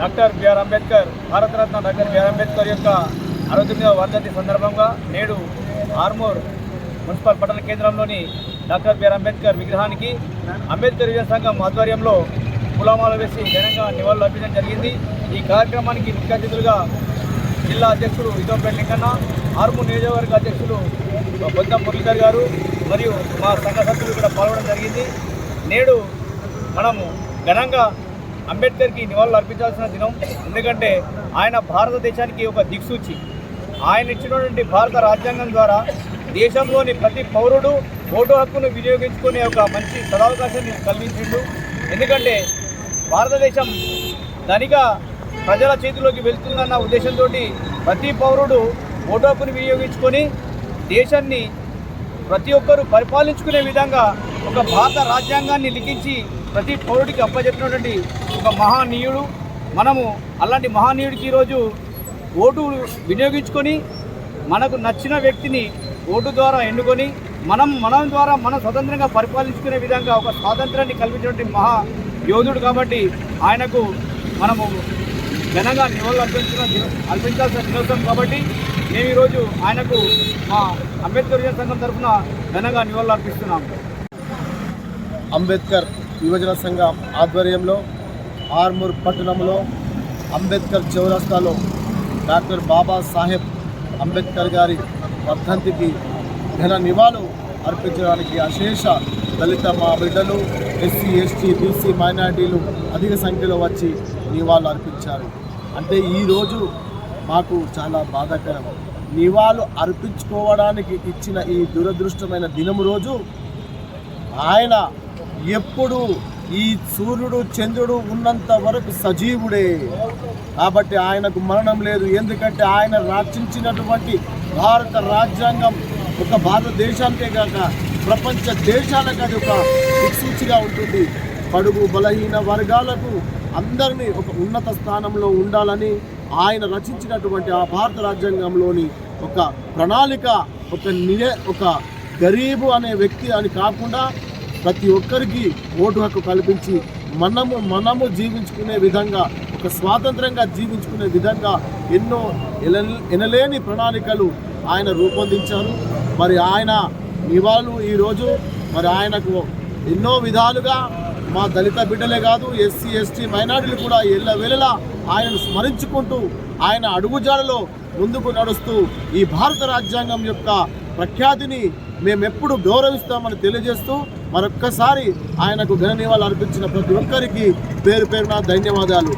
Doctor BR Ambedkar Bharataratna doctor BR Ambedkar యొక్క అరవై వర్ధంతి సందర్భంగా నేడు ఆర్మూర్ మున్సిపల్ పట్టణ కేంద్రంలోని డాక్టర్ బిఆర్ అంబేద్కర్ విగ్రహానికి అంబేద్కర్ విజయ సంఘం ఆధ్వర్యంలో పులామాలు వేసి ఘనంగా నివాళులు అర్పించడం జరిగింది. ఈ కార్యక్రమానికి ముఖ్య అతిథులుగా జిల్లా అధ్యక్షుడు ఇదోపేట లింకన్న ఆర్మూర్ నియోజకవర్గ అధ్యక్షులు బొద్ద మురళీధర్ గారు మరియు మా సంఘ సభ్యులు కూడా పాల్గొనడం జరిగింది. నేడు మనము ఘనంగా అంబేద్కర్కి నివాళులు అర్పించాల్సిన దినం. ఎందుకంటే ఆయన భారతదేశానికి ఒక దిక్సూచి. ఆయన ఇచ్చినటువంటి భారత రాజ్యాంగం ద్వారా దేశంలోని ప్రతి పౌరుడు ఓటు హక్కును వినియోగించుకునే ఒక మంచి సదావకాశాన్ని కల్పించిండు ఎందుకంటే భారతదేశం ధనిగా ప్రజల చేతిలోకి వెళ్తుందన్న ఉద్దేశంతో ప్రతి పౌరుడు ఓటు హక్కును వినియోగించుకొని దేశాన్ని ప్రతి ఒక్కరూ పరిపాలించుకునే విధంగా ఒక భారత రాజ్యాంగాన్ని లిఖించి ప్రతి పౌరుడికి అప్పచెప్పినటువంటి ఒక మహానీయుడు. మనము అలాంటి మహానీయుడికి ఈరోజు ఓటు వినియోగించుకొని మనకు నచ్చిన వ్యక్తిని ఓటు ద్వారా ఎన్నుకొని మనం మనం ద్వారా మనం స్వతంత్రంగా పరిపాలించుకునే విధంగా ఒక స్వాతంత్రాన్ని కల్పించినటువంటి మహా యోధుడు కాబట్టి ఆయనకు మనము ఘనంగా నివాళులు అర్పించిన అర్పించాల్సిన దినోత్సవం కాబట్టి మేము ఈరోజు ఆయనకు మా అంబేద్కర్ సంఘం తరఫున ఘనంగా నివాళులు అర్పిస్తున్నాము. అంబేద్కర్ యువజన సంఘం ఆధ్వర్యంలో ఆర్మూర్ పట్టణంలో అంబేద్కర్ చౌరస్తాలో డాక్టర్ బాబా సాహెబ్ అంబేద్కర్ గారి వర్ధంతికి ఘన నివాళులు అర్పించడానికి అశేష దళిత మా బిడ్డలు ఎస్సీ ఎస్టీ బీసీ మైనార్టీలు అధిక సంఖ్యలో వచ్చి నివాళులు అర్పించారు. అంటే ఈరోజు మాకు చాలా బాధాకరం. నివాళులు అర్పించుకోవడానికి ఇచ్చిన ఈ దురదృష్టమైన దినము రోజు ఆయన ఎప్పుడు ఈ సూర్యుడు చంద్రుడు ఉన్నంత వరకు సజీవుడే. కాబట్టి ఆయనకు మరణం లేదు. ఎందుకంటే ఆయన రచించినటువంటి భారత రాజ్యాంగం ఒక భారతదేశానికే కాక ప్రపంచ దేశాలకు అది ఒక దిక్సూచిగా ఉంటుంది. పడుగు బలహీన వర్గాలకు అందరినీ ఒక ఉన్నత స్థానంలో ఉండాలని ఆయన రచించినటువంటి ఆ భారత రాజ్యాంగంలోని ఒక ప్రణాళిక ఒక నియ ఒక గరీబు అనే వ్యక్తి అని కాకుండా ప్రతి ఒక్కరికి ఓటు హక్కు కల్పించి మనము మనము జీవించుకునే విధంగా ఒక స్వాతంత్రంగా జీవించుకునే విధంగా ఎన్నో ఎన- ఎనలేని ప్రణాళికలు ఆయన రూపొందించారు. మరి ఆయన ఇవాళ ఈరోజు మరి ఆయనకు ఎన్నో విధాలుగా మా దళిత బిడ్డలే కాదు ఎస్సీ ఎస్టీ మైనార్టీలు కూడా ఎల్ల వేళలా ఆయనను స్మరించుకుంటూ ఆయన అడుగుజాడలో ముందుకు నడుస్తూ ఈ భారత రాజ్యాంగం యొక్క ప్రఖ్యాతిని మేమెప్పుడు గౌరవిస్తామని తెలియజేస్తూ మరొక్కసారి ఆయనకు ఘన నివాళులు అర్పించిన ప్రతి ఒక్కరికి పేరు పేరున ధన్యవాదాలు.